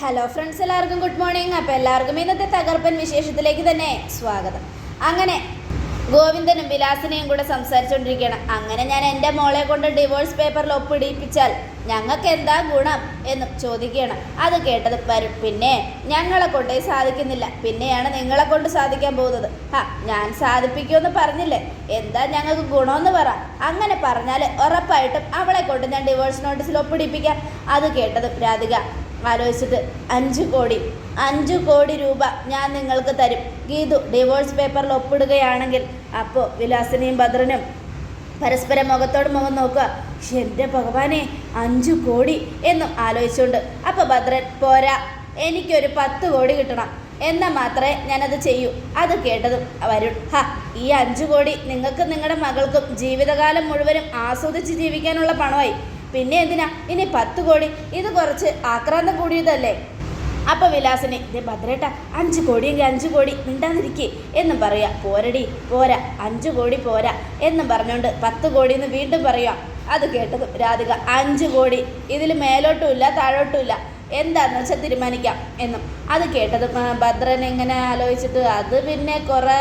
Hello friends എല്ലാവർക്കും good morning അപ്പോൾ എല്ലാവർക്കും ഇന്നത്തെ തകർപ്പൻ വിശേഷത്തിലേക്ക് തന്നെ സ്വാഗതം. അങ്ങനെ ഗോവിന്ദനും വിലാസിനെയും കൂടെ സംസാരിച്ചുകൊണ്ടിരിക്കുകയാണ് അങ്ങനെ ഞാൻ എന്റെ മോളെ കൊണ്ട് ഡിവോഴ്സ് പേപ്പറിൽ ഒപ്പിടിപ്പിച്ചാൽ ഞങ്ങൾക്ക് എന്താ ഗുണം എന്ന് ചോദിക്കുകയാണ്. അത് കേട്ടത് വരും. പിന്നെ ഞങ്ങളെ കൊണ്ടേ സാധിക്കുന്നില്ല. പിന്നെയാണ് നിങ്ങളെ കൊണ്ട് സാധിക്കാൻ പോകുന്നത്. ആ ഞാൻ സാധിപ്പിക്കുമെന്ന് പറഞ്ഞില്ലേ? എന്താ ഞങ്ങൾക്ക് ഗുണമെന്ന് പറ. അങ്ങനെ പറഞ്ഞാൽ ഉറപ്പായിട്ടും അവളെ കൊണ്ട് ഞാൻ ഡിവോഴ്സ് നോട്ടീസിൽ ഒപ്പിടിപ്പിക്കാം. അത് കേട്ടത് രാധിക ആലോചിച്ചിട്ട് അഞ്ച് കോടി അഞ്ച് കോടി രൂപ ഞാൻ നിങ്ങൾക്ക് തരും. ഗീതു ഡിവോഴ്സ് പേപ്പറിൽ ഒപ്പിടുകയാണെങ്കിൽ അപ്പോൾ വിലാസിനെയും ഭദ്രനും പരസ്പരം മുഖത്തോട് മുഖം നോക്കുക. എന്റെ ഭഗവാനെ അഞ്ചു കോടി എന്നും ആലോചിച്ചുകൊണ്ട്. അപ്പോൾ ഭദ്രൻ പോരാ എനിക്കൊരു പത്ത് കോടി കിട്ടണം. എന്നാൽ മാത്രമേ ഞാനത് ചെയ്യൂ. അത് കേട്ടതും വരുൺ. ഹ ഈ അഞ്ചു കോടി നിങ്ങൾക്ക് നിങ്ങളുടെ മകൾക്കും ജീവിതകാലം മുഴുവനും ആസ്വദിച്ച് ജീവിക്കാനുള്ള പണമായി. പിന്നെ എന്തിനാ? ഇനി പത്ത് കോടി. ഇത് കുറച്ച് ആക്രാന്തം കൂടിയതല്ലേ? അപ്പൊ വിലാസിനെ ദേ ഭദ്രേട്ട അഞ്ച് കോടിയെങ്കിൽ അഞ്ച് കോടി മിണ്ടാതിരിക്കേ. എന്ന് പറയാ പോരടി പോരാ അഞ്ച് കോടി പോരാ. എന്ന് പറഞ്ഞുകൊണ്ട് പത്ത് കോടി എന്ന് വീണ്ടും പറയാ. അത് കേട്ടത് രാധിക അഞ്ച് കോടി. ഇതിൽ മേലോട്ടുമില്ല താഴോട്ടുമില്ല. എന്താന്ന് വെച്ചാൽ തീരുമാനിക്കാം. എന്നും. അത് കേട്ടത് ഭദ്രൻ എങ്ങനെ ആലോചിച്ചിട്ട് അത് പിന്നെ കുറേ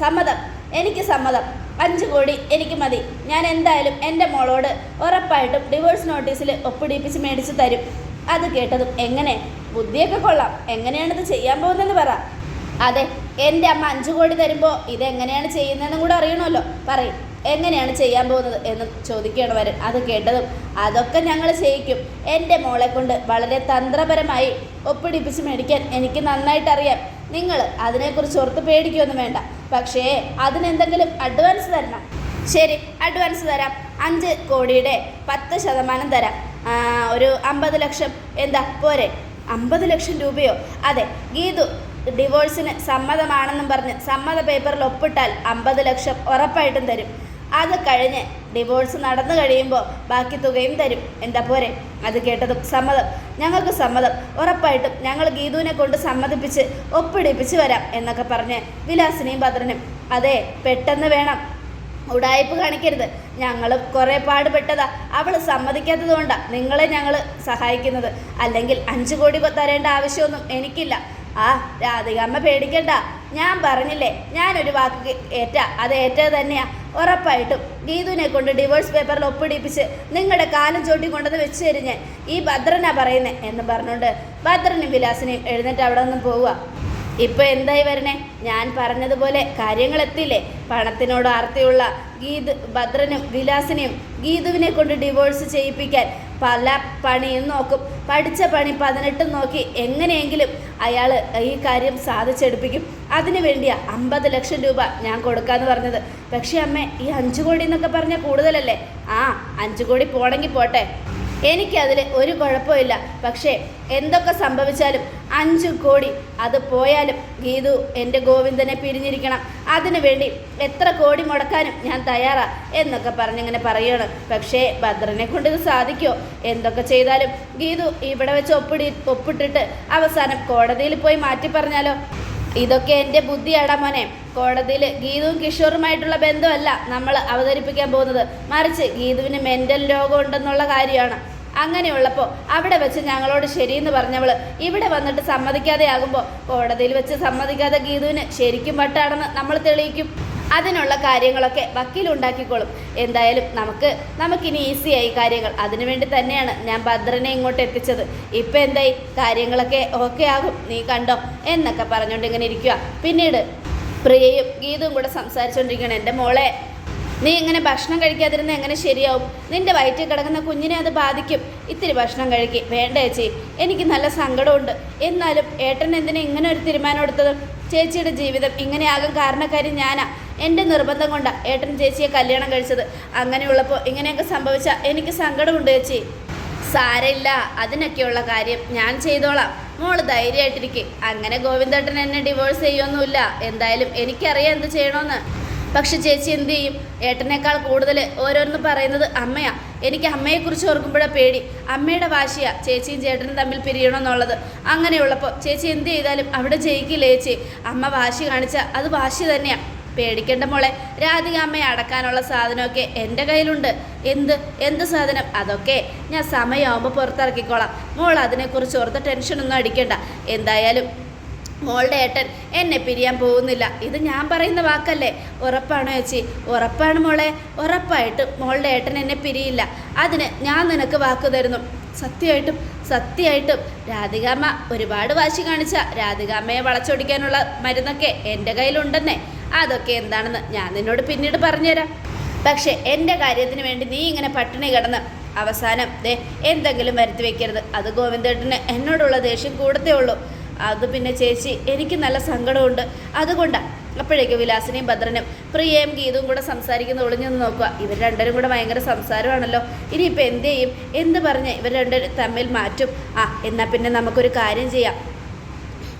സമ്മതം. എനിക്ക് സമ്മതം. അഞ്ച് കോടി എനിക്ക് മതി. ഞാൻ എന്തായാലും എന്റെ മോളോട് ഉറപ്പായിട്ടും ഡിവോഴ്സ് നോട്ടീസിൽ ഒപ്പിടിപ്പിച്ച് മേടിച്ച് തരും. അത് കേട്ടതും എങ്ങനെ? ബുദ്ധിയൊക്കെ കൊള്ളാം. എങ്ങനെയാണിത് ചെയ്യാൻ പോകുന്നതെന്ന് പറ. അതെ എന്റെ അമ്മ അഞ്ച് കോടി തരുമ്പോൾ ഇതെങ്ങനെയാണ് ചെയ്യുന്നതെന്നും കൂടെ അറിയണമല്ലോ. പറയും എങ്ങനെയാണ് ചെയ്യാൻ പോകുന്നത് എന്ന് ചോദിക്കുകയാണ് വരൻ. അത് കേട്ടതും അതൊക്കെ ഞങ്ങൾ ചെയ്യിക്കും. എന്റെ മോളെ കൊണ്ട് വളരെ തന്ത്രപരമായി ഒപ്പിടിപ്പിച്ച് മേടിക്കാൻ എനിക്ക് നന്നായിട്ട് അറിയാം നിങ്ങൾ അതിനെക്കുറിച്ച് ഓർത്ത് പേടിക്കുകയൊന്നും വേണ്ട. പക്ഷേ അതിനെന്തെങ്കിലും അഡ്വാൻസ് തരണം. ശരി അഡ്വാൻസ് തരാം. അഞ്ച് കോടിയുടെ പത്ത് ശതമാനം തരാം. ഒരു അമ്പത് ലക്ഷം. എന്താ? പോരെ. അമ്പത് ലക്ഷം രൂപയോ? അതെ ഗീതു ഡിവോഴ്സിന് സമ്മതമാണെന്നും പറഞ്ഞ് സമ്മത പേപ്പറിൽ ഒപ്പിട്ടാൽ അമ്പത് ലക്ഷം ഉറപ്പായിട്ടും തരും. അത് കഴിഞ്ഞ് ഡിവോഴ്സ് നടന്നു കഴിയുമ്പോൾ ബാക്കി തുകയും തരും. എന്താ പോരെ? അത് കേട്ടതും സമ്മതം. ഞങ്ങൾക്ക് സമ്മതം. ഉറപ്പായിട്ടും ഞങ്ങൾ ഗീതുവിനെ കൊണ്ട് സമ്മതിപ്പിച്ച് ഒപ്പിടിപ്പിച്ച് വരാം എന്നൊക്കെ പറഞ്ഞ് വിലാസിനെയും ഭദ്രനും അതെ പെട്ടെന്ന് വേണം. ഉടായ്പ് കാണിക്കരുത്. ഞങ്ങളും കുറേ പാടുപെട്ടതാ. അവൾ സമ്മതിക്കാത്തത് കൊണ്ടാണ് നിങ്ങളെ ഞങ്ങൾ സഹായിക്കുന്നത്. അല്ലെങ്കിൽ അഞ്ച് കോടി തരേണ്ട ആവശ്യമൊന്നും എനിക്കില്ല. ആ രാധികമ്മ പേടിക്കണ്ട. ഞാൻ പറഞ്ഞില്ലേ ഞാനൊരു വാക്ക് ഏറ്റാ ഏറ്റ അത് ഏറ്റത് തന്നെയാ. ഉറപ്പായിട്ടും ഗീതുവിനെ കൊണ്ട് ഡിവോഴ്സ് പേപ്പറിൽ ഒപ്പിടിപ്പിച്ച് നിങ്ങളുടെ കാലം ചോട്ടി കൊണ്ടത് വെച്ച് തരും ഈ ഭദ്രനാ പറയുന്നേ എന്ന് പറഞ്ഞുകൊണ്ട് ഭദ്രനും വിലാസിനെയും എഴുന്നേറ്റ് അവിടെ നിന്നും പോവുക. ഇപ്പൊ എന്തായി വരണേ? ഞാൻ പറഞ്ഞതുപോലെ കാര്യങ്ങൾ എത്തിയില്ലേ പണത്തിനോട് ആർത്തിയുള്ള ഗീത് ഭദ്രനും വിലാസിനെയും ഗീതുവിനെ കൊണ്ട് ഡിവോഴ്സ് ചെയ്യിപ്പിക്കാൻ പല പണിയും നോക്കും. പഠിച്ച പണി പതിനെട്ടും നോക്കി എങ്ങനെയെങ്കിലും അയാൾ ഈ കാര്യം സാധിച്ചെടുപ്പിക്കും. അതിനു വേണ്ടിയാ അമ്പത് ലക്ഷം രൂപ ഞാൻ കൊടുക്കാന്ന് പറഞ്ഞത്. പക്ഷേ അമ്മേ ഈ അഞ്ചു കോടി എന്നൊക്കെ പറഞ്ഞാൽ കൂടുതലല്ലേ? ആ അഞ്ചു കോടി പോണെങ്കിൽ പോട്ടെ. എനിക്കതിൽ ഒരു കുഴപ്പമില്ല. പക്ഷേ എന്തൊക്കെ സംഭവിച്ചാലും അഞ്ചു കോടി. അത് പോയാലും ഗീതു എന്റെ ഗോവിന്ദനെ പിരിഞ്ഞിരിക്കണം. അതിനു വേണ്ടി എത്ര കോടി മുടക്കാനും ഞാൻ തയ്യാറാ എന്നൊക്കെ പറഞ്ഞിങ്ങനെ പറയുകയാണ് പക്ഷേ ഭദ്രനെ കൊണ്ട് ഇത് സാധിക്കുമോ എന്തൊക്കെ ചെയ്താലും ഗീതു ഇവിടെ വെച്ച് ഒപ്പിടി ഒപ്പിട്ടിട്ട് അവസാനം കോടതിയിൽ പോയി മാറ്റി പറഞ്ഞാലോ? ഇതൊക്കെ എന്റെ ബുദ്ധിയാടാ മോനെ. കോടതിയിൽ ഗീതുവും കിഷോറുമായിട്ടുള്ള ബന്ധമല്ല നമ്മൾ അവതരിപ്പിക്കാൻ പോകുന്നത്. മറിച്ച് ഗീതുവിന് മെന്റൽ രോഗം ഉണ്ടെന്നുള്ള കാര്യമാണ്. അങ്ങനെയുള്ളപ്പോൾ അവിടെ വെച്ച് ഞങ്ങളോട് ശരിയെന്ന് പറഞ്ഞവൾ ഇവിടെ വന്നിട്ട് സമ്മതിക്കാതെ ആകുമ്പോൾ കോടതിയിൽ വെച്ച് സമ്മതിക്കാതെ ഗീതുവിന് ശരിക്കും വട്ടാണെന്ന് നമ്മൾ തെളിയിക്കും. അതിനുള്ള കാര്യങ്ങളൊക്കെ വക്കീലുണ്ടാക്കിക്കോളും. എന്തായാലും നമുക്ക് നമുക്കിനി ഈസി ആയി കാര്യങ്ങൾ. അതിനുവേണ്ടി തന്നെയാണ് ഞാൻ ഭദ്രനെ ഇങ്ങോട്ട് എത്തിച്ചത്. ഇപ്പം എന്തായി? കാര്യങ്ങളൊക്കെ ഓക്കെ ആകും. നീ കണ്ടോ? എന്നൊക്കെ പറഞ്ഞുകൊണ്ട് ഇങ്ങനെ ഇരിക്കുക പിന്നീട് പ്രിയയും ഗീതും കൂടെ സംസാരിച്ചുകൊണ്ടിരിക്കണം എന്റെ മോളെ നീ ഇങ്ങനെ ഭക്ഷണം കഴിക്കാതിരുന്ന എങ്ങനെ ശരിയാവും? നിന്റെ വയറ്റിൽ കിടക്കുന്ന കുഞ്ഞിനെ അത് ബാധിക്കും. ഇത്തിരി ഭക്ഷണം കഴിക്കും. വേണ്ട ചേച്ചി. എനിക്ക് നല്ല സങ്കടമുണ്ട്. എന്നാലും ഏട്ടൻ എന്തിനാ ഇങ്ങനെ ഒരു തീരുമാനം എടുത്തത്? ചേച്ചിയുടെ ജീവിതം ഇങ്ങനെയാകും കാരണക്കാരി ഞാനാ. എന്റെ നിർബന്ധം കൊണ്ടാണ് ഏട്ടൻ ചേച്ചിയെ കല്യാണം കഴിച്ചത്. അങ്ങനെയുള്ളപ്പോൾ ഇങ്ങനെയൊക്കെ സംഭവിച്ചാൽ എനിക്ക് സങ്കടമുണ്ട് ചേച്ചി. സാരമില്ല. അതിനൊക്കെയുള്ള കാര്യം ഞാൻ ചെയ്തോളാം. മോൾ ധൈര്യമായിട്ടിരിക്കും. അങ്ങനെ ഗോവിന്ദേട്ടൻ എന്നെ ഡിവോഴ്സ് ചെയ്യൊന്നുമില്ല. എന്തായാലും എനിക്കറിയാം എന്ത് ചെയ്യണമെന്ന് പക്ഷെ ചേച്ചി എന്ത് ചെയ്യും? ഏട്ടനേക്കാൾ കൂടുതൽ ഓരോന്ന് പറയുന്നത് അമ്മയാ. എനിക്ക് അമ്മയെക്കുറിച്ച് ഓർക്കുമ്പോഴാണ് പേടി. അമ്മയുടെ വാശിയാ ചേച്ചിയും ചേട്ടനും തമ്മിൽ പിരിയണമെന്നുള്ളത്. അങ്ങനെയുള്ളപ്പോൾ ചേച്ചി എന്ത് ചെയ്താലും അവിടെ ജയിക്കില്ലേ ചേച്ചി? അമ്മ വാശി കാണിച്ചാൽ അത് വാശി തന്നെയാ. പേടിക്കേണ്ട മോളെ. രാധിക അമ്മയെ അടക്കാനുള്ള സാധനമൊക്കെ എന്റെ കയ്യിലുണ്ട്. എന്ത്? എന്ത് സാധനം? അതൊക്കെ. ഞാൻ സമയമാകുമ്പോൾ പുറത്തിറക്കിക്കോളാം. മോൾ അതിനെക്കുറിച്ച് ഓർത്ത് ടെൻഷനൊന്നും അടിക്കണ്ട. എന്തായാലും മോളുടെ ഏട്ടൻ എന്നെ പിരിയാൻ പോകുന്നില്ല. ഇത് ഞാൻ പറയുന്ന വാക്കല്ലേ? ഉറപ്പാണോ ചേച്ചി? ഉറപ്പാണ് മോളെ. ഉറപ്പായിട്ട് മോളുടെ ഏട്ടൻ എന്നെ പിരിയില്ല. അതിന് ഞാൻ നിനക്ക് വാക്ക് തരുന്നു. സത്യമായിട്ടും സത്യമായിട്ടും. രാധികാമ്മ ഒരുപാട് വാശി കാണിച്ച രാധികാമ്മയെ വളച്ചൊടിക്കാനുള്ള മരുന്നൊക്കെ എന്റെ കയ്യിലുണ്ടെന്നേ. അതൊക്കെ എന്താണെന്ന് ഞാൻ നിന്നോട് പിന്നീട് പറഞ്ഞുതരാം. പക്ഷേ എന്റെ കാര്യത്തിന് വേണ്ടി നീ ഇങ്ങനെ പട്ടിണി കിടന്ന് അവസാനം ദേ എന്തെങ്കിലും വരുത്തി വെക്കരുത്. അത് ഗോവിന്ദേട്ടന് എന്നോടുള്ള ദേഷ്യം കൂടത്തേ ഉള്ളൂ. അത് പിന്നെ ചേച്ചി എനിക്ക് നല്ല സങ്കടമുണ്ട്. അതുകൊണ്ടാണ് അപ്പോഴേക്ക് വിലാസിനെയും ഭദ്രനും പ്രിയയും ഗീതവും കൂടെ സംസാരിക്കുന്ന ഒളിഞ്ഞൊന്ന് നോക്കുക. ഇവർ രണ്ടുപേരും കൂടെ ഭയങ്കര സംസാരമാണല്ലോ. ഇനിയിപ്പോൾ എന്ത് ചെയ്യും? എന്ത് പറഞ്ഞ് ഇവർ രണ്ടുപേരും തമ്മിൽ മാറ്റും? ആ എന്നാൽ പിന്നെ നമുക്കൊരു കാര്യം ചെയ്യാം.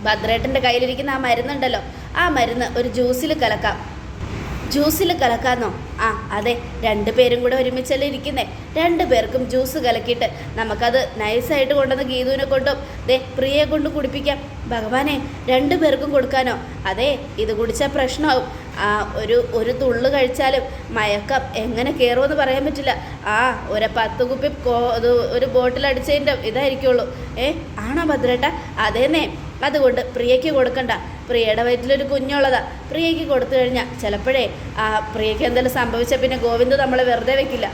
ഭദ്രേട്ടന്റെ കയ്യിലിരിക്കുന്ന ആ മരുന്നുണ്ടല്ലോ. ആ മരുന്ന് ഒരു ജ്യൂസിൽ കലക്കാം. ജ്യൂസിൽ കലക്കാന്നോ? ആ അതെ രണ്ട് പേരും കൂടെ ഒരുമിച്ചല്ലേ ഇരിക്കുന്നേ. രണ്ട് പേർക്കും ജ്യൂസ് കലക്കിയിട്ട് നമുക്കത് നൈസായിട്ട് കൊണ്ടുവന്ന് ഗീതുവിനെ കൊണ്ടും ദേ പ്രിയയെ കൊണ്ട് കുടിപ്പിക്കാം. ഭഗവാനെ രണ്ട് പേർക്കും കൊടുക്കാനോ? അതെ ഇത് കുടിച്ചാൽ പ്രശ്നമാവും. ഒരു ഒരു തുള്ളു കഴിച്ചാലും മയക്കം എങ്ങനെ കയറുമെന്ന് പറയാൻ പറ്റില്ല. ആ ഒരു പത്ത് കുപ്പി ഒരു ബോട്ടിൽ അടിച്ചതിന്റെ ഇതായിരിക്കുള്ളൂ. ഏ ആണോ ഭദ്രേട്ട? അതേന്നേ. അതുകൊണ്ട് പ്രിയയ്ക്ക് കൊടുക്കണ്ട. പ്രിയയുടെ വയറ്റിലൊരു കുഞ്ഞുള്ളതാ. പ്രിയയ്ക്ക് കൊടുത്തു കഴിഞ്ഞാൽ ചിലപ്പോഴേ ആ പ്രിയയ്ക്ക് എന്തെങ്കിലും സംഭവിച്ചാൽ പിന്നെ ഗോവിന്ദ് നമ്മളെ വെറുതെ വെക്കില്ല.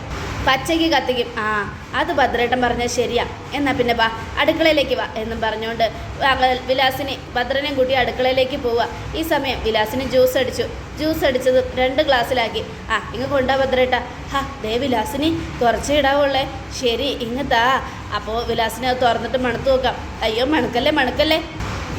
പച്ചയ്ക്ക് കത്തിക്കും. ആ അത് ഭദ്രേട്ടൻ പറഞ്ഞാൽ ശരിയാ. എന്നാൽ പിന്നെ വാ അടുക്കളയിലേക്ക് വാ എന്നും പറഞ്ഞുകൊണ്ട് വിലാസിനെ ഭദ്രനെയും കൂട്ടി അടുക്കളയിലേക്ക് പോവുക ഈ സമയം വിലാസിന് ജ്യൂസ് അടിച്ചു. ജ്യൂസ് അടിച്ചത് രണ്ട് ഗ്ലാസ്സിലാക്കി. ആ ഇങ്ങ് കൊണ്ടാ ഭദ്രേട്ട. ഹാ ദേ വിലാസിനി കുറച്ച് ഇടാവുള്ളേ ശരി ഇങ്ങത്താ അപ്പോൾ വിലാസിനെ അത് തുറന്നിട്ട് മണത്ത് നോക്കാം. അയ്യോ മണക്കല്ലേ മണക്കല്ലേ?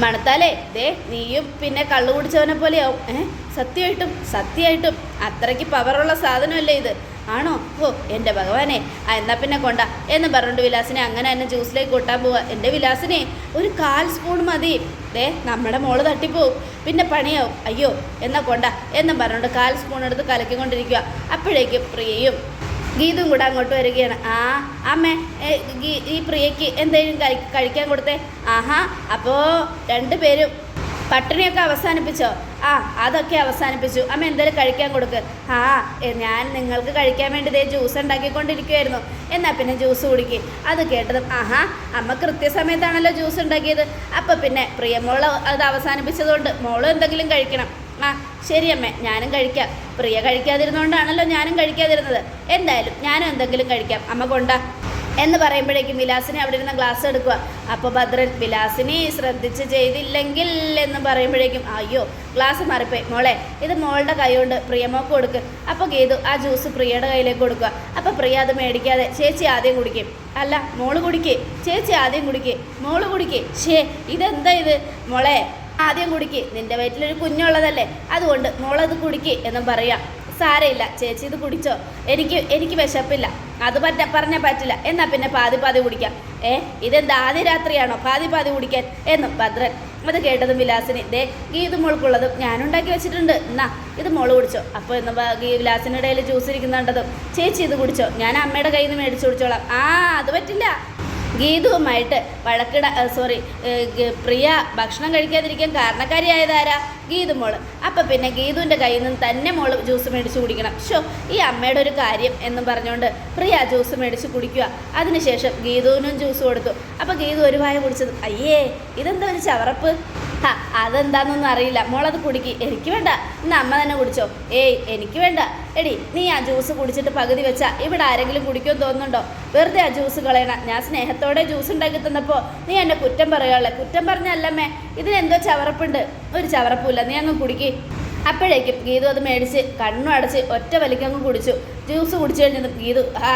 മണത്താലേ ദേ നീയും പിന്നെ കള്ളു കുടിച്ചവനെ പോലെയാവും. ഏ സത്യമായിട്ടും സത്യമായിട്ടും. അത്രയ്ക്ക് പവറുള്ള സാധനമല്ലേ ഇത്. ആണോ? ഓ എന്റെ ഭഗവാനെ ആ എന്നാൽ പിന്നെ കൊണ്ട. എന്ന് പറഞ്ഞുകൊണ്ട് വിലാസിനെ അങ്ങനെ തന്നെ ജ്യൂസിലേക്ക് കൂട്ടാൻ പോവുക എന്റെ വിലാസിനെ ഒരു കാൽ സ്പൂൺ മതി. ദേ നമ്മുടെ മോൾ തട്ടിപ്പോവും. പിന്നെ പണിയാവും. അയ്യോ എന്നാ കൊണ്ട. എന്നും പറഞ്ഞുകൊണ്ട് കാൽ സ്പൂൺ എടുത്ത് കലക്കിക്കൊണ്ടിരിക്കുക അപ്പോഴേക്കും പ്രിയയും ഗീതും കൂടെ അങ്ങോട്ട് വരികയാണ്. ആ അമ്മേ ഈ പ്രിയക്ക് എന്തെങ്കിലും കഴി കഴിക്കാൻ കൊടുത്തേ. ആഹാ അപ്പോൾ രണ്ടുപേരും പട്ടിണിയൊക്കെ അവസാനിപ്പിച്ചോ? ആ അതൊക്കെ അവസാനിപ്പിച്ചു. അമ്മ എന്തായാലും കഴിക്കാൻ കൊടുക്ക്. ആ ഞാൻ നിങ്ങൾക്ക് കഴിക്കാൻ വേണ്ടി ഇതേ ജ്യൂസ് ഉണ്ടാക്കിക്കൊണ്ടിരിക്കുമായിരുന്നു എന്നാൽ പിന്നെ ജ്യൂസ് കുടിക്ക്. അത് കേട്ടതും ആഹാ അമ്മ കൃത്യസമയത്താണല്ലോ ജ്യൂസ് ഉണ്ടാക്കിയത്. അപ്പം പിന്നെ പ്രിയമോൾ അത് അവസാനിപ്പിച്ചതുകൊണ്ട് മോളും എന്തെങ്കിലും കഴിക്കണം. ആ ശരി അമ്മേ ഞാനും കഴിക്കാം. പ്രിയ കഴിക്കാതിരുന്നോണ്ടാണല്ലോ ഞാനും കഴിക്കാതിരുന്നത്. എന്തായാലും ഞാനും എന്തെങ്കിലും കഴിക്കാം. അമ്മ കൊണ്ടാ. എന്ന് പറയുമ്പോഴേക്കും വിലാസിനെ അവിടെ ഇരുന്ന ഗ്ലാസ് എടുക്കുക. അപ്പോൾ ഭദ്രൻ വിലാസിനെ ശ്രദ്ധിച്ച് ചെയ്തില്ലെങ്കിൽ എന്ന് പറയുമ്പോഴേക്കും അയ്യോ ഗ്ലാസ് മാറിപ്പോയി. മോളെ ഇത് മോളുടെ കൈ കൊണ്ട് പ്രിയമോക്ക് കൊടുക്ക്. അപ്പോൾ ഗീതു ആ ജ്യൂസ് പ്രിയയുടെ കയ്യിലേക്ക് കൊടുക്കുക. അപ്പോൾ പ്രിയ അത് മേടിക്കാതെ ചേച്ചി ആദ്യം കുടിക്കും. അല്ല മോൾ കുടിക്കേ. ചേച്ചി ആദ്യം കുടിക്കേ. മോൾ കുടിക്കേ. ഷേ ഇതെന്താ ഇത്? മോളെ ആദ്യം കുടിക്ക്. നിന്റെ വയറ്റിലൊരു കുഞ്ഞുള്ളതല്ലേ? അതുകൊണ്ട് മോളത് കുടിക്ക് എന്നും പറയാം. സാരയില്ല ചേച്ചി ഇത് കുടിച്ചോ. എനിക്ക് എനിക്ക് വിശപ്പില്ല. അത് പറ്റ പറഞ്ഞാൽ പറ്റില്ല. എന്നാൽ പിന്നെ പാതി പാതി കുടിക്കാം. ഏ ഇതെന്താ ആദ്യ രാത്രിയാണോ പാതി പാതി കുടിക്കാൻ? എന്നും ഭദ്രൻ. അത് കേട്ടതും വിലാസിന് ദേ ഗീത് മോൾക്കുള്ളതും ഞാനുണ്ടാക്കി വെച്ചിട്ടുണ്ട്. എന്നാ ഇത് മോൾ കുടിച്ചോ. അപ്പോൾ എന്ന് വിലാസിന്റെ ഇടയിൽ ജ്യൂസ് ഇരിക്കുന്നുണ്ടതും. ചേച്ചി ഇത് കുടിച്ചോ. ഞാൻ അമ്മയുടെ കയ്യിൽ നിന്ന് മേടിച്ചു കുടിച്ചോളാം. ആ അത് പറ്റില്ല. ഗീതുവുമായിട്ട് വഴക്കിട സോറി പ്രിയ ഭക്ഷണം കഴിക്കാതിരിക്കാൻ കാരണക്കാരിയായതാരാ? ഗീതു മോൾ. അപ്പം പിന്നെ ഗീതുവിന്റെ കയ്യിൽ നിന്ന് തന്നെ മോൾ ജ്യൂസ് മേടിച്ച് കുടിക്കണം. ഷോ ഈ അമ്മയുടെ ഒരു കാര്യം എന്നും പറഞ്ഞുകൊണ്ട് പ്രിയ ജ്യൂസ് മേടിച്ച് കുടിക്കുക. അതിനുശേഷം ഗീതുവിനും ജ്യൂസ് കൊടുത്തു. അപ്പോൾ ഗീതു ഒരു വായ കുടിച്ചത് അയ്യേ ഇതെന്താ ഒരു ചവറപ്പ്? അതെന്താണെന്നൊന്നും അറിയില്ല. മോളത് കുടിക്ക്. എനിക്ക് വേണ്ട. ഇന്ന് അമ്മ തന്നെ കുടിച്ചോ. ഏയ് എനിക്ക് വേണ്ട. എടി നീ ആ ജ്യൂസ് കുടിച്ചിട്ട് പകുതി വെച്ചാൽ ഇവിടെ ആരെങ്കിലും കുടിക്കുമെന്ന് തോന്നുന്നുണ്ടോ? വെറുതെ ആ ജ്യൂസ് കളയണ. ഞാൻ സ്നേഹത്തോടെ ജ്യൂസ് ഉണ്ടാക്കി തന്നപ്പോൾ നീ എന്നെ കുറ്റം പറയുകയല്ലേ കുറ്റം പറഞ്ഞല്ലമ്മേ. ഇതിനെന്തോ ചവറപ്പുണ്ട്. ഒരു ചവറപ്പുമില്ല നീ അങ്ങ് കുടിക്കി. അപ്പോഴേക്കും ഗീതു അത് മേടിച്ച് കണ്ണും അടച്ച് ഒറ്റ വലിക്കങ്ങ് കുടിച്ചു. ജ്യൂസ് കുടിച്ചു കഴിഞ്ഞത് ഗീതു ആ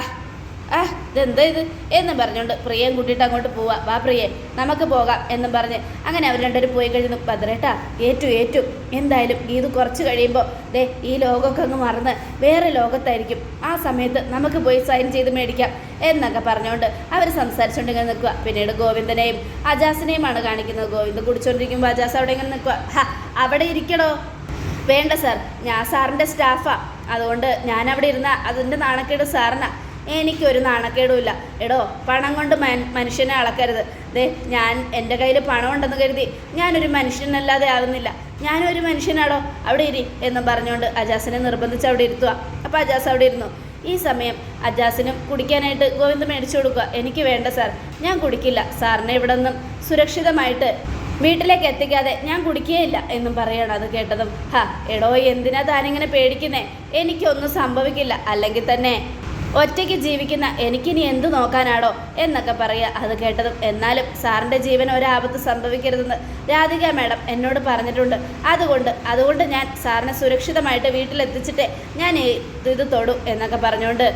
ആ ഇതെന്താ ഇത്? എന്ന് പറഞ്ഞുകൊണ്ട് പ്രിയയും കൂട്ടിയിട്ട് അങ്ങോട്ട് പോവാം. വാ പ്രിയെ നമുക്ക് പോകാം എന്നും പറഞ്ഞ് അങ്ങനെ അവർ രണ്ടുപേരും പോയി കഴിഞ്ഞു. ഭദ്രേട്ടാ ഏറ്റു ഏറ്റു. എന്തായാലും ഇത് കുറച്ച് കഴിയുമ്പോൾ ദേ ഈ ലോകമൊക്കെ അങ്ങ് മറന്ന് വേറെ ലോകത്തായിരിക്കും. ആ സമയത്ത് നമുക്ക് പോയി സൈൻ ചെയ്ത് മേടിക്കാം എന്നൊക്കെ പറഞ്ഞുകൊണ്ട് അവർ സംസാരിച്ചുകൊണ്ട് ഇങ്ങനെ നിൽക്കുക പിന്നീട് ഗോവിന്ദനെയും അജാസിനെയുമാണ് കാണിക്കുന്നത്. ഗോവിന്ദ് കുടിച്ചുകൊണ്ടിരിക്കുമ്പോൾ അജാസ് അവിടെ ഇങ്ങനെ നിൽക്കുക ഹാ അവിടെ ഇരിക്കണോ വേണ്ട സാർ ഞാൻ സാറിന്റെ സ്റ്റാഫാണ് അതുകൊണ്ട് ഞാൻ അവിടെ ഇരുന്ന അതിന്റെ നാണക്കേട് സാറിനാ. എനിക്കൊരു നാണക്കേടുമില്ല. എടോ പണം കൊണ്ട് മനുഷ്യനെ അളക്കരുത്. ദേ ഞാൻ എന്റെ കയ്യിൽ പണം ഉണ്ടെന്ന് കരുതി ഞാനൊരു മനുഷ്യനല്ലാതെ ആകുന്നില്ല. ഞാനൊരു മനുഷ്യനാടോ? അവിടെ ഇരി എന്നും പറഞ്ഞുകൊണ്ട് അജാസിനെ നിർബന്ധിച്ച് അവിടെ ഇരുത്തുക. അപ്പോൾ അജാസ് അവിടെ ഇരുന്നു. ഈ സമയം അജാസിനും കുടിക്കാനായിട്ട് ഗോവിന്ദ് മേടിച്ചു കൊടുക്കുക. എനിക്ക് വേണ്ട സാർ. ഞാൻ കുടിക്കില്ല. സാറിനെ ഇവിടെ നിന്നും സുരക്ഷിതമായിട്ട് വീട്ടിലേക്ക് എത്തിക്കാതെ ഞാൻ കുടിക്കുകയില്ല എന്നും പറയണം അത് കേട്ടതും. ഹാ എടോ എന്തിനാ താനിങ്ങനെ പേടിക്കുന്നേ? എനിക്കൊന്നും സംഭവിക്കില്ല. അല്ലെങ്കിൽ തന്നെ ഒറ്റയ്ക്ക് ജീവിക്കുന്ന എനിക്കിനി എന്ത് നോക്കാനാണോ എന്നൊക്കെ പറയുക അത് കേട്ടതും എന്നാലും സാറിന്റെ ജീവൻ ഒരാപത്ത് സംഭവിക്കരുതെന്ന് രാധിക മാഡം എന്നോട് പറഞ്ഞിട്ടുണ്ട്. അതുകൊണ്ട് അതുകൊണ്ട് ഞാൻ സാറിനെ സുരക്ഷിതമായിട്ട് വീട്ടിലെത്തിച്ചിട്ടേ ഞാൻ ഇത് തൊടും എന്നൊക്കെ പറഞ്ഞുകൊണ്ട്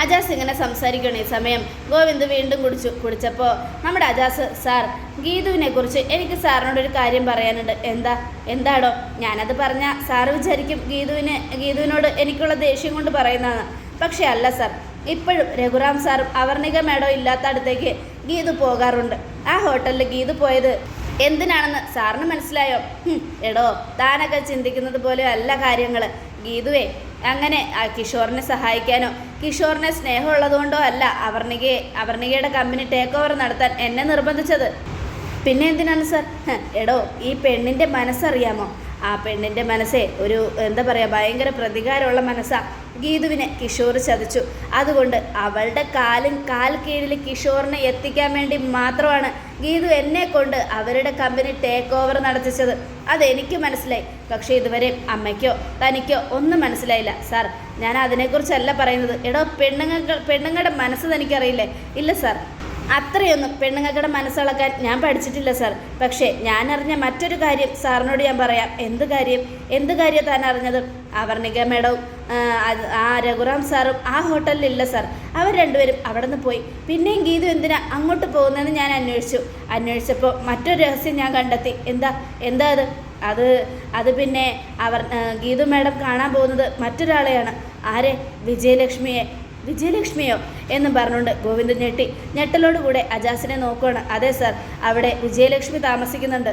അജാസ് ഇങ്ങനെ സംസാരിക്കണം ഈ സമയം. ഗോവിന്ദ് വീണ്ടും കുടിച്ചു. കുടിച്ചപ്പോൾ നമ്മുടെ അജാസ് സാർ ഗീതുവിനെ കുറിച്ച് എനിക്ക് സാറിനോട് ഒരു കാര്യം പറയാനുണ്ട്. എന്താ? എന്താടോ? ഞാനത് പറഞ്ഞാൽ സാർ വിചാരിക്കും ഗീതുവിനെ ഗീതുവിനോട് എനിക്കുള്ള ദേഷ്യം കൊണ്ട് പറയുന്നതാണ്. പക്ഷേ അല്ല സാർ. ഇപ്പോഴും രഘുറാം സാറും അവർണിക മേഡോ ഇല്ലാത്ത അടുത്തേക്ക് ഗീതു പോകാറുണ്ട്. ആ ഹോട്ടലിൽ ഗീതു പോയത് എന്തിനാണെന്ന് സാറിന് മനസ്സിലായോ? എടോ താനൊക്കെ ചിന്തിക്കുന്നത് പോലെ അല്ല കാര്യങ്ങൾ ഗീതുവേ അങ്ങനെ ആ കിഷോറിനെ സഹായിക്കാനോ കിഷോറിനെ സ്നേഹമുള്ളതുകൊണ്ടോ അല്ല അവർണികയെ അവർണികയുടെ കമ്പനി ടേക്ക് ഓവർ നടത്താൻ എന്നെ നിർബന്ധിച്ചത്. പിന്നെ എന്തിനാണ് സാർ? എടോ ഈ പെണ്ണിന്റെ മനസ്സറിയാമോ? ആ പെണ്ണിന്റെ മനസ്സേ ഒരു എന്താ പറയുക ഭയങ്കര പ്രതികാരമുള്ള മനസ്സാ. ഗീതുവിനെ കിഷോർ ചതിച്ചു. അതുകൊണ്ട് അവളുടെ കാലും കാൽ കീഴിൽ കിഷോറിനെ എത്തിക്കാൻ വേണ്ടി മാത്രമാണ് ഗീതു എന്നെ കൊണ്ട് അവരുടെ കമ്പനി ടേക്ക് ഓവർ നടത്തിച്ചത്. അതെനിക്ക് മനസ്സിലായി. പക്ഷേ ഇതുവരെ അമ്മയ്ക്കോ തനിക്കോ ഒന്നും മനസ്സിലായില്ല. സാർ ഞാൻ അതിനെക്കുറിച്ചല്ല പറയുന്നത്. എടോ പെണ്ണുങ്ങൾ പെണ്ണുങ്ങളുടെ മനസ്സ് തനിക്കറിയില്ലേ? ഇല്ല സാർ. അത്രയൊന്നും പെണ്ണുങ്ങളുടെ മനസ്സിളക്കാൻ ഞാൻ പഠിച്ചിട്ടില്ല സാർ പക്ഷേ ഞാൻ അറിഞ്ഞ മറ്റൊരു കാര്യം സാറിനോട് ഞാൻ പറയാം. എന്ത് കാര്യം? എന്ത് കാര്യം താൻ അറിഞ്ഞത്? അവർണിക മേഡവും ആ, രഘുറാം സാറും ആ ഹോട്ടലിലില്ല സാർ അവർ രണ്ടുപേരും അവിടെ നിന്ന് പോയി. പിന്നെയും ഗീതു എന്തിനാ അങ്ങോട്ട് പോകുന്നതെന്ന് ഞാൻ അന്വേഷിച്ചു. അന്വേഷിച്ചപ്പോൾ മറ്റൊരു രഹസ്യം ഞാൻ കണ്ടെത്തി. എന്താ? എന്താ അത്? അത് അത് പിന്നെ അവർ ഗീതു മാഡം കാണാൻ പോകുന്നത് മറ്റൊരാളെയാണ്. ആരെ? വിജയലക്ഷ്മിയെ. വിജയലക്ഷ്മിയോ എന്നും പറഞ്ഞുകൊണ്ട് ഗോവിന്ദൻ ഞെട്ടി. ഞെട്ടലോടുകൂടെ അജാസിനെ നോക്കുകയാണ് അതെ സർ അവിടെ വിജയലക്ഷ്മി താമസിക്കുന്നുണ്ട്.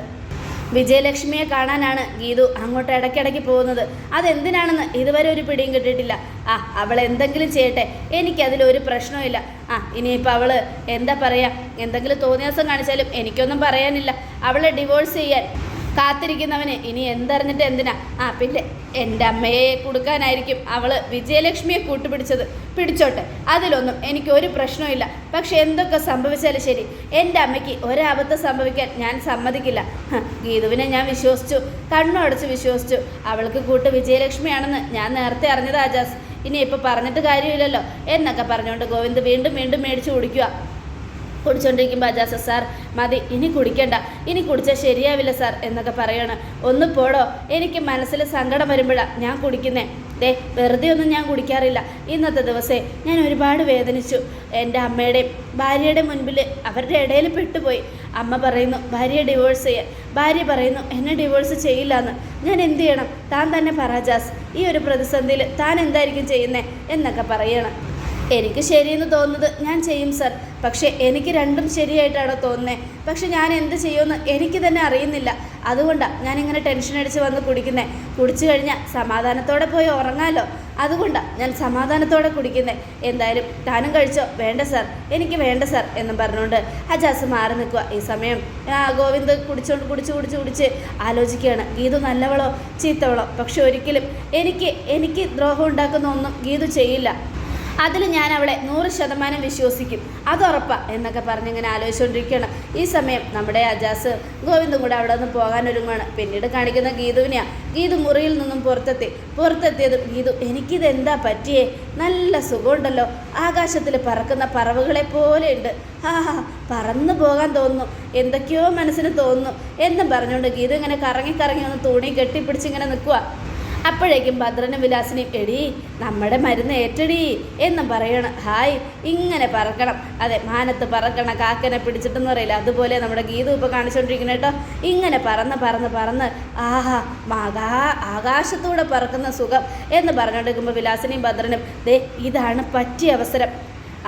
വിജയലക്ഷ്മിയെ കാണാനാണ് ഗീതു അങ്ങോട്ട് ഇടയ്ക്കിടയ്ക്ക് പോകുന്നത്. അതെന്തിനാണെന്ന് ഇതുവരെ ഒരു പിടിയും കിട്ടിയിട്ടില്ല. ആ അവൾ എന്തെങ്കിലും ചെയ്യട്ടെ. എനിക്കതിലൊരു പ്രശ്നവുമില്ല ആ ഇനിയിപ്പോൾ അവൾ എന്താ പറയുക എന്തെങ്കിലും തോന്നിയാസം കാണിച്ചാലും എനിക്കൊന്നും പറയാനില്ല. അവളെ ഡിവോഴ്സ് ചെയ്യാൻ കാത്തിരിക്കുന്നവന്. ഇനി എന്തറിഞ്ഞിട്ട് എന്തിനാ? ആ പിന്നെ എന്റെ അമ്മയെ കൊടുക്കാനായിരിക്കും അവൾ വിജയലക്ഷ്മിയെ കൂട്ടുപിടിച്ചത്. പിടിച്ചോട്ടെ. അതിലൊന്നും എനിക്ക് ഒരു പ്രശ്നവുമില്ല പക്ഷെ എന്തൊക്കെ സംഭവിച്ചാലും ശരി. എന്റെ അമ്മയ്ക്ക് ഒരബദ്ധം സംഭവിക്കാൻ ഞാൻ സമ്മതിക്കില്ല. ഗീതുവിനെ ഞാൻ വിശ്വസിച്ചു. കണ്ണുടച്ച് വിശ്വസിച്ചു. അവൾക്ക് കൂട്ട് വിജയലക്ഷ്മിയാണെന്ന് ഞാൻ നേരത്തെ അറിഞ്ഞത് ആജാസ് ഇനി ഇപ്പോൾ പറഞ്ഞിട്ട് കാര്യമില്ലല്ലോ. എന്നൊക്കെ പറഞ്ഞുകൊണ്ട് ഗോവിന്ദ് വീണ്ടും വീണ്ടും മേടിച്ചു കുടിക്കുക. കുടിച്ചോണ്ടിരിക്കുമ്പോൾ അജാസ സാർ മതി ഇനി കുടിക്കണ്ട. ഇനി കുടിച്ചാൽ ശരിയാവില്ല സാർ എന്നൊക്കെ പറയാണ്. ഒന്ന് പോടോ എനിക്ക് മനസ്സിൽ സങ്കടം വരുമ്പോഴാണ് ഞാൻ കുടിക്കുന്നേ. ദേ വെറുതെ ഒന്നും ഞാൻ കുടിക്കാറില്ല. ഇന്നത്തെ ദിവസേ ഞാൻ ഒരുപാട് വേദനിച്ചു. എന്റെ അമ്മയുടെയും ഭാര്യയുടെ മുൻപിൽ അവരുടെ ഇടയിൽ പെട്ടുപോയി. അമ്മ പറയുന്നു ഭാര്യയെ ഡിവോഴ്സ് ചെയ്യാൻ ഭാര്യ പറയുന്നു എന്നെ ഡിവോഴ്സ് ചെയ്യില്ല എന്ന് ഞാൻ എന്ത് ചെയ്യണം? താൻ തന്നെ പറ ജാസ് ഈ ഒരു പ്രതിസന്ധിയിൽ താൻ എന്തായിരിക്കും ചെയ്യുന്നത് എന്നൊക്കെ പറയണം. എനിക്ക് ശരിയെന്ന് തോന്നുന്നത് ഞാൻ ചെയ്യും സർ പക്ഷേ എനിക്ക് രണ്ടും ശരിയായിട്ടാണോ തോന്നുന്നത് പക്ഷെ ഞാൻ എന്ത് ചെയ്യുമെന്ന് എനിക്ക് തന്നെ അറിയുന്നില്ല. അതുകൊണ്ടാണ് ഞാനിങ്ങനെ ടെൻഷൻ അടിച്ച് വന്ന് കുടിക്കുന്നത് കുടിച്ചു കഴിഞ്ഞാൽ സമാധാനത്തോടെ പോയി ഉറങ്ങാമല്ലോ അതുകൊണ്ടാണ് ഞാൻ സമാധാനത്തോടെ കുടിക്കുന്നത് എന്തായാലും താനും കഴിച്ചോ? വേണ്ട സർ എനിക്ക് വേണ്ട സർ എന്നും പറഞ്ഞുകൊണ്ട് അജാസ് മാറി നിൽക്കുക ഈ സമയം ഗോവിന്ദ് കുടിച്ചുകൊണ്ട് കുടിച്ച് കുടിച്ച് കുടിച്ച് ആലോചിക്കുകയാണ്. ഗീതു നല്ലവളോ ചീത്തവളോ? പക്ഷെ ഒരിക്കലും എനിക്ക് എനിക്ക് ദ്രോഹം ഉണ്ടാക്കുന്ന ഒന്നും ഗീതു ചെയ്യില്ല. അതിൽ ഞാൻ അവളെ നൂറ് ശതമാനം വിശ്വസിക്കും. അത് ഉറപ്പാ എന്നൊക്കെ പറഞ്ഞ് ഇങ്ങനെ ആലോചിച്ചുകൊണ്ടിരിക്കുകയാണ് ഈ സമയം നമ്മുടെ അജാസ് ഗോവിന്ദും കൂടെ അവിടെ നിന്ന് പോകാനൊരുങ്ങുകയാണ് പിന്നീട് കാണിക്കുന്ന ഗീതുവിനെയാണ് ഗീതു മുറിയിൽ നിന്നും പുറത്തെത്തി. പുറത്തെത്തിയതും ഗീതു എനിക്കിത് എന്താ പറ്റിയേ? നല്ല സുഖമുണ്ടല്ലോ. ആകാശത്തിൽ പറക്കുന്ന പറവുകളെ പോലെയുണ്ട് ഹാ പറന്നു പോകാൻ തോന്നുന്നു. എന്തൊക്കെയോ മനസ്സിന് തോന്നുന്നു. എന്നും പറഞ്ഞുകൊണ്ട് ഗീതു ഇങ്ങനെ കറങ്ങി കറങ്ങി ഒന്ന് തുണി കെട്ടിപ്പിടിച്ച് ഇങ്ങനെ നിൽക്കുക അപ്പോഴേക്കും ഭദ്രനും വിലാസിനെയും എടി നമ്മുടെ മരുന്ന് ഏറ്റടി എന്ന് പറയണം. ഹായ് ഇങ്ങനെ പറക്കണം. അതെ മാനത്ത് പറക്കണം കാക്കനെ പിടിച്ചിട്ടെന്ന് പറയില്ല. അതുപോലെ നമ്മുടെ ഗീത ഇപ്പോൾ കാണിച്ചുകൊണ്ടിരിക്കുന്നത് കേട്ടോ. ഇങ്ങനെ പറന്ന് പറന്ന് പറന്ന് ആഹാ മകാ ആകാശത്തൂടെ പറക്കുന്ന സുഖം എന്ന് പറഞ്ഞുകൊണ്ടിരിക്കുമ്പോൾ വിലാസിനെയും ഭദ്രനും ദേ ഇതാണ് പറ്റിയ അവസരം.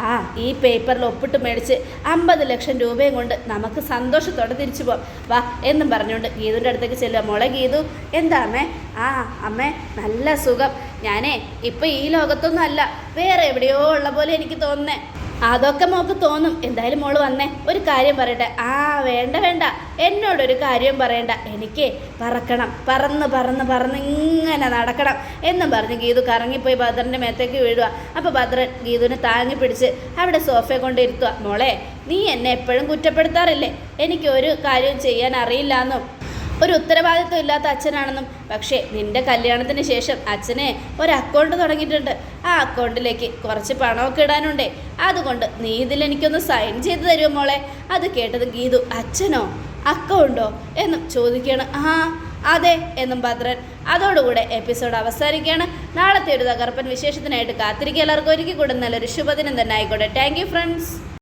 ആ ഈ പേപ്പറിൽ ഒപ്പിട്ട് മേടിച്ച് അമ്പത് ലക്ഷം രൂപയും കൊണ്ട് നമുക്ക് സന്തോഷത്തോടെ തിരിച്ചു പോവാം വാ എന്നും പറഞ്ഞുകൊണ്ട് ഗീതുവിന്റെ അടുത്തേക്ക് ചെല്ലുക മോളെ ഗീതു എന്താ അമ്മേ? ആ അമ്മേ നല്ല സുഖം. ഞാനേ ഇപ്പം ഈ ലോകത്തൊന്നും അല്ല വേറെ എവിടെയോ ഉള്ള പോലെ എനിക്ക് തോന്നുന്നേ. അതൊക്കെ മോക്ക് തോന്നും. എന്തായാലും മോൾ വന്നേ. ഒരു കാര്യം പറയട്ടെ. ആ വേണ്ട വേണ്ട. എന്നോടൊരു കാര്യം പറയണ്ട. എനിക്ക് പറക്കണം. പറന്ന് പറന്ന് പറന്ന് ഇങ്ങനെ നടക്കണം എന്നും പറഞ്ഞ് ഗീതു കറങ്ങിപ്പോയി ഭദ്രന്റെ മേത്തേക്ക് വീഴുക. അപ്പോൾ ഭദ്രൻ ഗീതുവിനെ താങ്ങി പിടിച്ച് അവിടെ സോഫയെ കൊണ്ട് ഇരുത്തുക. മോളെ നീ എന്നെ എപ്പോഴും കുറ്റപ്പെടുത്താറില്ലേ? എനിക്ക് ഒരു കാര്യവും ചെയ്യാൻ അറിയില്ല എന്നും ഒരു ഉത്തരവാദിത്വം ഇല്ലാത്ത അച്ഛനാണെന്നും പക്ഷേ നിന്റെ കല്യാണത്തിന് ശേഷം അച്ഛനെ ഒരു അക്കൗണ്ട് തുടങ്ങിയിട്ടുണ്ട്. ആ അക്കൗണ്ടിലേക്ക് കുറച്ച് പണമൊക്കെ ഇടാനുണ്ടേ. അതുകൊണ്ട് നീ ഇതിൽ എനിക്കൊന്ന് സൈൻ ചെയ്ത് തരുമോ മോളെ? അത് കേട്ടത് ഗീതു അച്ഛനോ? അക്കൗണ്ടോ എന്നും ചോദിക്കുകയാണ്. ആ അതെ എന്നും ഭദ്രൻ അതോടുകൂടെ എപ്പിസോഡ് അവസാനിക്കുകയാണ്. നാളത്തെ ഒരു തകർപ്പൻ വിശേഷത്തിനായിട്ട് കാത്തിരിക്കുക. എല്ലാവർക്കും ഒരുക്കി കൂടുന്ന നല്ലൊരു ശുഭദിനം തന്നെ ആയിക്കോട്ടെ. Thank you friends